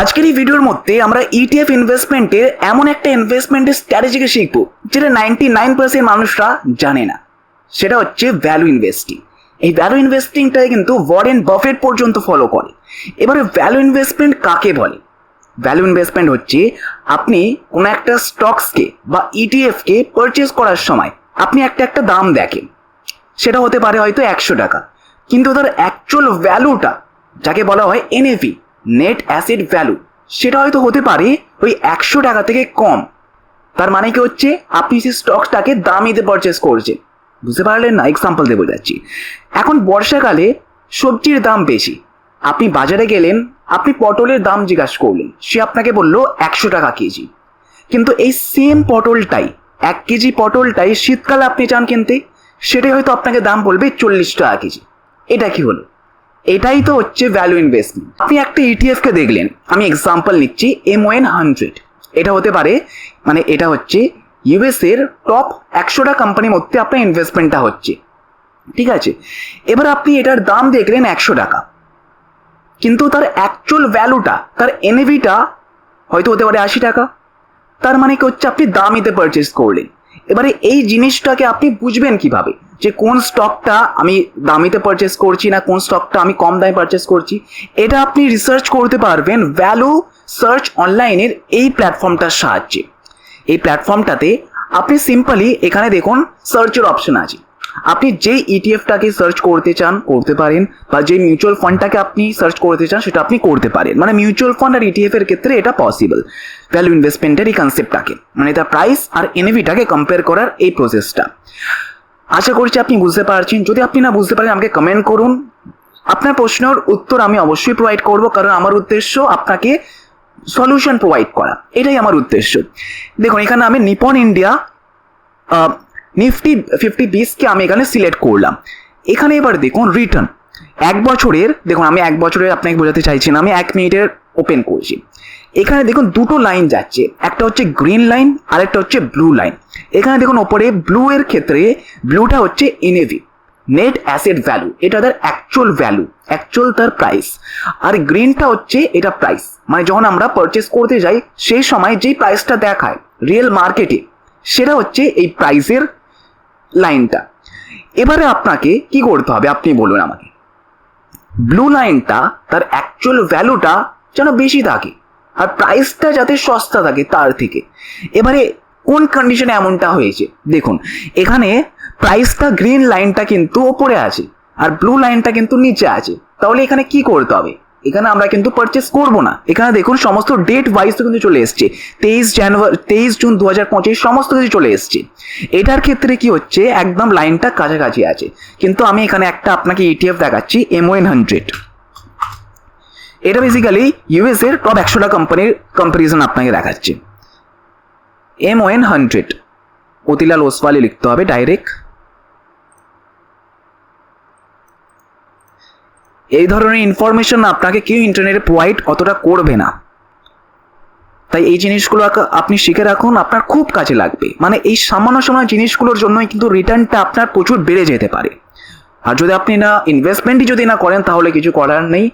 আজকের এই ভিডিওর মধ্যে আমরা E ইটিএফ ইনভেস্টমেন্টের এমন একটা ইনভেস্টমেন্টের স্ট্র্যাটেজিকে শিখব, যেটা নাইনটি নাইন পার্সেন্ট মানুষরা জানে না। সেটা হচ্ছে ভ্যালু ইনভেস্টিং এই ভ্যালু ইনভেস্টিংটাই কিন্তু ওয়ারেন বাফেট পর্যন্ত ফলো করে। এবারে ভ্যালু ইনভেস্টমেন্ট কাকে বলে? ভ্যালু ইনভেস্টমেন্ট হচ্ছে আপনি কোনো একটা স্টকসকে বা E ইটিএফকে পারচেস করার সময় আপনি একটা একটা দাম দেখেন। সেটা হতে পারে হয়তো একশো টাকা। কিন্তু তার অ্যাকচুয়াল ভ্যালুটা যাকে বলা হয় এনএভি নেট অ্যাসেট ভ্যালু সেটা হয়তো হতে পারে ওই একশো টাকা থেকে কম। তার মানে কি হচ্ছে? আপনি সেই স্টকটাকে দামিতে পারচেস করছেন। বুঝতে পারলেন না? এক্সাম্পল দেবো যাচ্ছি। এখন বর্ষাকালে সবজির দাম বেশি। আপনি বাজারে গেলেন, আপনি পটলের দাম জিজ্ঞাসা করলেন। সে আপনাকে বলল একশো টাকা কেজি। কিন্তু এই সেম পটলটাই, এক কেজি পটলটাই শীতকালে আপনি চান কিনতে, সেটাই হয়তো আপনাকে দাম বলবে চল্লিশ টাকা কেজি। এটা কি হলো? এটাই তো হচ্ছে ভ্যালু ইনভেস্টমেন্ট আপনি একটা ETF কে দেখলেন, আমি এক্সাম্পল নিচ্ছি এমওএন হান্ড্রেড এটা হতে পারে মানে এটা হচ্ছে ইউএস এর টপ একশোটা কোম্পানির মধ্যে আপনার ইনভেস্টমেন্টটা হচ্ছে। ঠিক আছে? এবার আপনি এটার দাম দেখলেন একশো টাকা। কিন্তু তার অ্যাকচুয়াল ভ্যালুটা তার এনএভিটা হয়তো হতে পারে আশি টাকা। তার মানে কি হচ্ছে, আপনি দামিতে পারচেস করলেন। এবারে এই জিনিসটাকে আপনি বুঝবেন কীভাবে? যে কোন স্টকটা আমি দামিতে পারচেস করছি না, কোন স্টকটা আমি কম দামে পারচেস করছি, এটা আপনি রিসার্চ করতে পারবেন ভ্যালু সার্চ অনলাইনের এই প্ল্যাটফর্মটার সাহায্যে। এই প্ল্যাটফর্মটাতে আপনি সিম্পলি এখানে দেখুন সার্চের অপশন আছে। আপনি যেই ইটিএফটাকে সার্চ করতে চান, করতে পারেন, বা যে মিউচুয়াল ফান্ডটাকে আপনি সার্চ করতে চান, সেটা আপনি করতে পারেন। মানে মিউচুয়াল ফান্ড আর ইটিএফ এর ক্ষেত্রে এটা পসিবল ভ্যালু ইনভেস্টমেন্টের এই কনসেপ্টটাকে মানে তার প্রাইস আর এনএভিটাকে কম্পেয়ার করার এই প্রসেসটা আশা করছি আপনি বুঝতে পারছেন। যদি আপনি না বুঝতে পারেন, আমাকে কমেন্ট করুন। আপনার প্রশ্নের উত্তর আমি অবশ্যই প্রোভাইড করব, কারণ আমার উদ্দেশ্য আপনাকে সলিউশন প্রোভাইড করা। এটাই আমার উদ্দেশ্য। দেখুন, এখানে আমি নিপন ইন্ডিয়া নিফটি ফিফটি বিসকে আমি এখানে সিলেক্ট করলাম। এখানে এবার দেখুন রিটার্ন এক বছরের, দেখুন আমি এক বছরের আপনাকে বোঝাতে চাইছি না, আমি এক মিনিটের ওপেন করছি। এখানে দেখুন দুটো লাইন যাচ্ছে, একটা হচ্ছে গ্রিন লাইন আর একটা হচ্ছে ব্লু লাইন এখানে দেখুন ওপরে ব্লু এর ক্ষেত্রে ব্লুটা হচ্ছে এনএভি নেট অ্যাসেট ভ্যালু এটা তার অ্যাকচুয়াল ভ্যালু অ্যাকচুয়াল তার প্রাইস আর গ্রিনটা হচ্ছে এটা প্রাইস মানে যখন আমরা পারচেস করতে যাই, সেই সময় যেই প্রাইসটা দেখায় রিয়েল মার্কেটে সেটা হচ্ছে এই প্রাইসের লাইনটা। এবারে আপনাকে কি করতে হবে? আপনি বলুন আমাকে। ব্লু লাইনটা তার অ্যাকচুয়াল ভ্যালুটা যেন বেশি থাকে আর প্রাইসটা যাতে সস্তা থাকে তার থেকে। এবারে কোন কন্ডিশনে এমনটা হয়েছে? দেখুন, এখানে প্রাইসটা গ্রিন লাইনটা কিন্তু ওপরে আছে আর ব্লু লাইনটা কিন্তু নিচে আছে। তাহলে এখানে কি করতে হবে? এখানে আমরা কিন্তু পারচেস করব না। এখানে দেখুন, সমস্ত ডেট ওয়াইজ কিন্তু চলে এসছে। তেইশ জানুয়ারি তেইশ জুন দু হাজার পঁচিশ, সমস্ত কিছু চলে এসছে। এটার ক্ষেত্রে কি হচ্ছে, একদম লাইনটা কাছাকাছি আছে। কিন্তু আমি এখানে একটা আপনাকে ইটিএফ দেখাচ্ছি এমওএন হান্ড্রেড এটা বেসিক্যালি ইউএস এর টপ একশোটা কোম্পানির কম্পারিজন আপনাকে দেখাচ্ছে। এমওএন হান্ড্রেড অতিলাল ওসওয়ালি লিখতে হবে ডাইরেক্ট এই ধরনের ইনফরমেশন আপনাকে কেউ ইন্টারনেটে প্রোভাইড অতটা করবে না। তাই এই জিনিসগুলো আপনি শিখে রাখুন, আপনার খুব কাজে লাগবে। মানে এই সামান্য সামান্য জিনিসগুলোর জন্যই কিন্তু রিটার্নটা আপনার প্রচুর বেড়ে যেতে পারে। আর যদি আপনি না ইনভেস্টমেন্টই যদি না করেন, তাহলে কিছু করার নেই।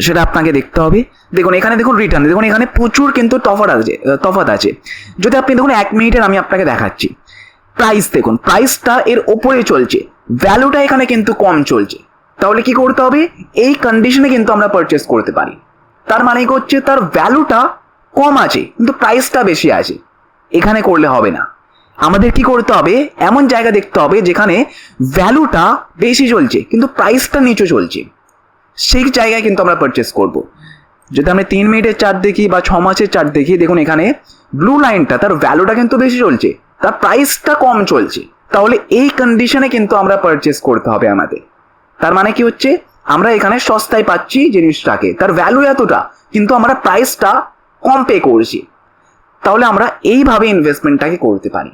সেটা আপনাকে দেখতে হবে। দেখুন, এখানে দেখুন রিটার্ন দেখুন, এখানে প্রচুর কিন্তু তফাৎ আছে তফাৎ আছে। যদি আপনি দেখুন, এক মিনিটের আমি আপনাকে দেখাচ্ছি। প্রাইস দেখুন প্রাইসটা এর ওপরে চলছে। ভ্যালুটা এখানে কিন্তু কম চলছে। তাহলে কি করতে হবে? এই কন্ডিশনে কিন্তু আমরা পারচেস করতে পারি। তার মানে হচ্ছে? তার ভ্যালুটা কম আছে, কিন্তু প্রাইসটা বেশি আছে। এখানে করলে হবে না। আমাদের কি করতে হবে? এমন জায়গা দেখতে হবে যেখানে ভ্যালুটা বেশি চলছে, কিন্তু প্রাইসটা নিচু চলছে। সেই জায়গায় কিন্তু আমরা পারচেস করব। যদি আমরা তিন মিনিটের চার্ট দেখি বা ছ মাসের চার্ট দেখি, দেখুন এখানে ব্লু লাইনটা তার ভ্যালুটা কিন্তু বেশি চলছে, তার প্রাইসটা কম চলছে। তাহলে এই কন্ডিশনে কিন্তু আমরা পারচেস করতে হবে আমাদের। তার মানে কি হচ্ছে? আমরা এখানে সস্তায় পাচ্ছি জিনিসটাকে। তার ভ্যালু এতটা, কিন্তু আমরা প্রাইসটা কম পে করছি। তাহলে আমরা এইভাবে ইনভেস্টমেন্টটাকে করতে পারি।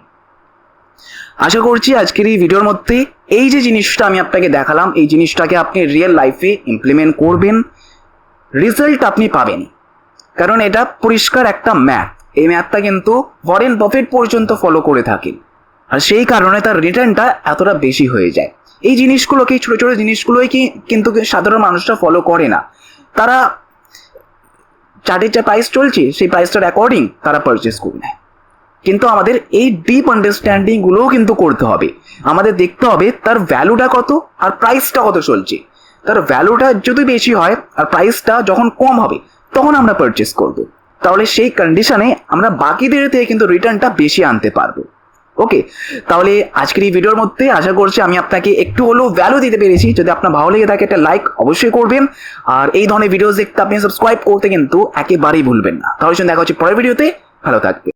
আশা করছি আজকের এই ভিডিওর মধ্যে এই যে জিনিসটা আমি আপনাকে দেখালাম, এই জিনিসটাকে আপনি রিয়েল লাইফে ইমপ্লিমেন্ট করবেন। রেজাল্ট আপনি পাবেন। কারণ এটা পরিষ্কার একটা ম্যাথ এই ম্যাথটা কিন্তু ওয়ারেন বাফেট পর্যন্ত ফলো করে থাকেন। আর সেই কারণে তার রিটার্নটা এতটা বেশি হয়ে যায়। এই জিনিসগুলোকে, এই ছোটো ছোটো জিনিসগুলোই কি কিন্তু সাধারণ মানুষরা ফলো করে না। তারা চার্টের যা প্রাইস চলছে, সেই প্রাইসটার অ্যাকর্ডিং তারা পারচেস করে নেয়। কিন্তু আমাদের এই ডিপ আন্ডারস্ট্যান্ডিং গুলোও কিন্তু করতে হবে। আমাদের দেখতে হবে তার ভ্যালুটা কত আর প্রাইসটা কত চলছে। তার ভ্যালুটা যদি বেশি হয় আর প্রাইসটা যখন কম হবে, তখন আমরা পারচেস করব। তাহলে সেই কন্ডিশনে আমরা বাকিদের থেকে কিন্তু রিটার্নটা বেশি আনতে পারব। ওকে তাহলে আজকের এই ভিডিওর মধ্যে আশা করছি আমি আপনাকে একটু হলেও ভ্যালু দিতে পেরেছি। যদি আপনার ভালো লেগে থাকে একটা লাইক অবশ্যই করবেন। আর এই ধরনের ভিডিওস দেখতে আপনি সাবস্ক্রাইব করতে কিন্তু একেবারেই ভুলবেন না। তাহলে দেখা হচ্ছে পরের ভিডিওতে ভালো থাকবে